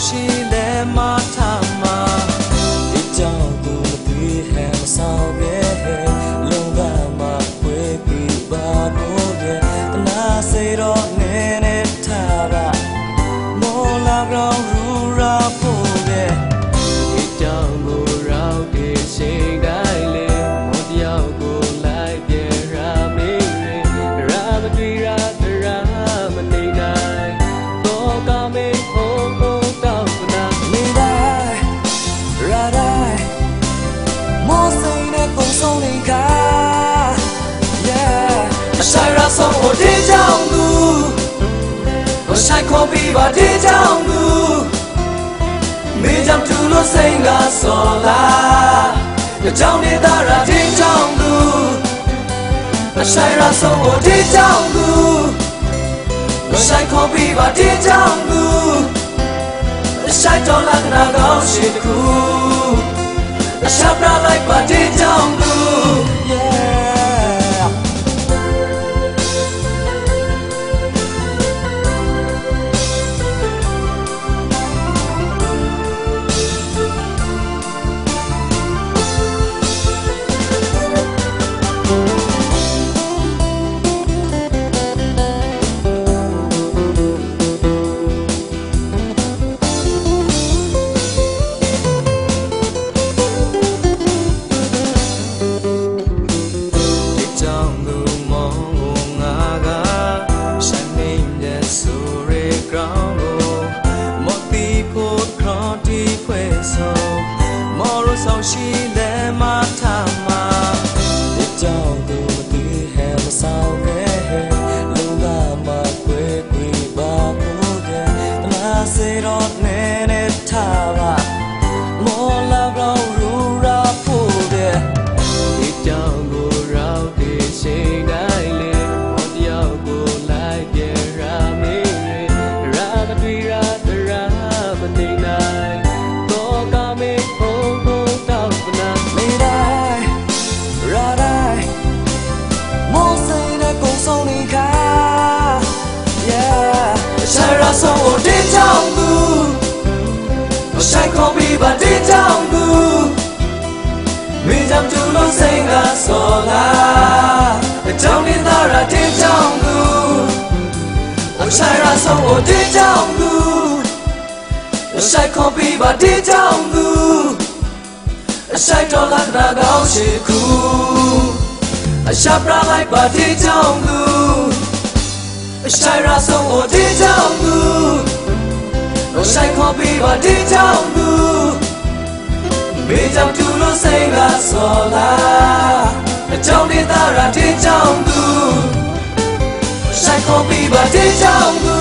she ဆိုင်ရာဆုံးဟိုဒီကြောင့်သူဟိုဆိုင်ခေါ်ပြီးပါဒီကြောင့်သူမေကြောင့်သူလို့စိန်ကစော်လာကြောင့်နေတာရာဒီကြောင့်သူအဆိုင်ရာဆုံးဟိုဒီကြောင့်သူဟိုဆိုင်ခေါ်ပြီးပါဒီကြောင့်သူအဆိုင်တော်လာကနာကောင်းရှိတခုအရှာပရာလိုက်ပါဒီကြောင့်သူ ဆောင်ရှိလဲမထားမှာဒီကြောင့်သူမသိဟဲမဆောင်ရဲ့လူကမှခွေခွေပါဖို့တဲ့တလားစေတော့ ဆိုင်ရာဆုံးကိုဒီကြောင့်သူဆိုင်ခေါ်ပြီးပါဒီကြောင့်သူမေကြမ်းတူလို့စိတ်ကစော်လာအကြောင်းနဲ့သာရတဲ့ကြောင့်သူအဆိုင်ရဆုံးကိုတဲ့ကြောင့်သူအဆိုင်ခေါ်ပြီးပါတဲ့ကြောင့်သူအဆိုင်တော်လာနာကောင်းရှိခုအရှာပရာလိုက်ပါတဲ့ကြောင့်သူ အဆိုင်ရဆုံးကိုတဲ့ကြောင့်သူအဆိုင်ခေါ်ပြီးပါတဲ့ကြောင့်သူမေကြောင့်သူလို့စိတ်ကစော်လာအကြောင်းဒေသရာတင်းကြောင့်သူဆိုင်ခေါ်ပြီးပါတင်းကြောင့်သူ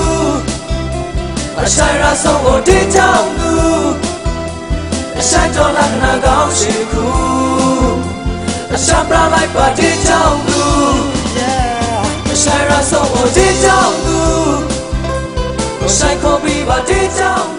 အဆိုင်ရာဆုံးကိုတင်းကြောင့်သူအဆိုင်တော်လာနာကောင်းရှိခုအရှာပရာလိုက်ပါတင်းကြောင့်သူအ ဆိုင်ရာဆုံးကိုတင်းကြောင့်သူအဆိုင်ခေါ်ပြီးပါတင်းကြောင့်သူ